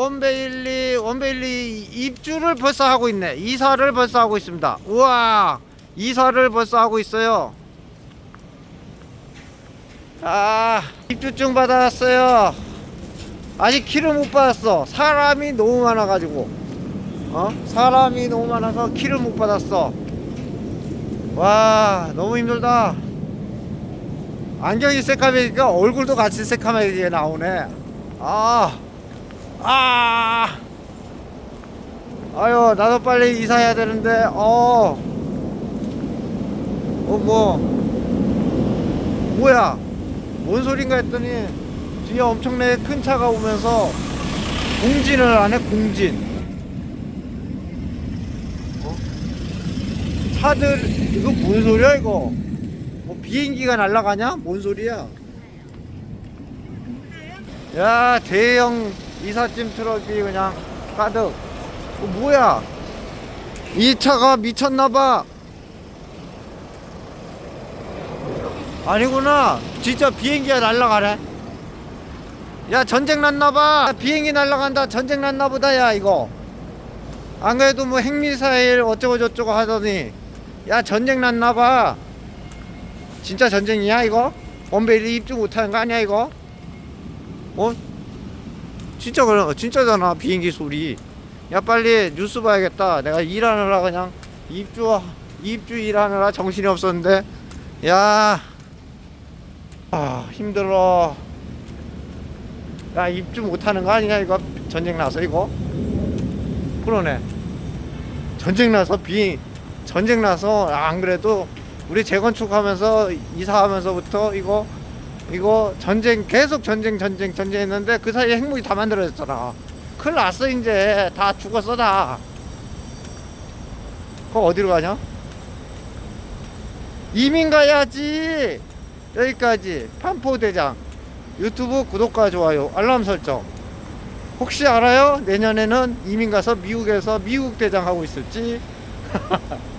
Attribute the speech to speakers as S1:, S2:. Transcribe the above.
S1: 원베일리 원베일리 입주를 벌써 하고 있네. 이사를 벌써 하고 있습니다. 우와 이사를 벌써 하고 있어요. 아 입주증 받았어요. 아직 키를 못 받았어. 사람이 너무 많아가지고 어 사람이 너무 많아서 키를 못 받았어. 와 너무 힘들다. 안경이 새까매니까 얼굴도 같이 새까매게 나오네. 아, 아, 아유, 나도 빨리 이사해야 되는데, 어, 어, 뭐, 뭐야, 뭔 소린가 했더니, 뒤에 엄청나게 큰 차가 오면서, 공진을 안 해, 공진. 어? 차들, 이거 뭔 소리야, 이거? 뭐 비행기가 날아가냐? 뭔 소리야? 야 대형 이삿짐 트럭이 그냥 가득. 어, 뭐야? 이 차가 미쳤나봐. 아니구나. 진짜 비행기가 날아가네. 야 전쟁 났나봐. 비행기 날아간다. 전쟁 났나보다 야 이거. 안 그래도 뭐 핵미사일 어쩌고 저쩌고 하더니. 야 전쟁 났나봐. 진짜 전쟁이야 이거? 원베일리 입주 못하는 거 아니야 이거? 어? 진짜 그런 진짜잖아 비행기 소리. 야 빨리 뉴스 봐야겠다. 내가 일하느라 그냥 입주 입주 일하느라 정신이 없었는데 야. 아 힘들어. 야 입주 못하는 거 아니냐 이거 전쟁 나서 이거? 그러네. 전쟁 나서 비행 전쟁 나서 안 그래도 우리 재건축하면서 이사하면서부터 이거 이거 전쟁 계속 전쟁 전쟁 전쟁 했는데 그 사이에 핵무기 다 만들어졌잖아. 큰일 났어 이제. 다 죽었어 다. 그거 어디로 가냐? 이민 가야지. 여기까지. 판포대장. 유튜브 구독과 좋아요 알람 설정. 혹시 알아요? 내년에는 이민 가서 미국에서 미국 대장 하고 있을지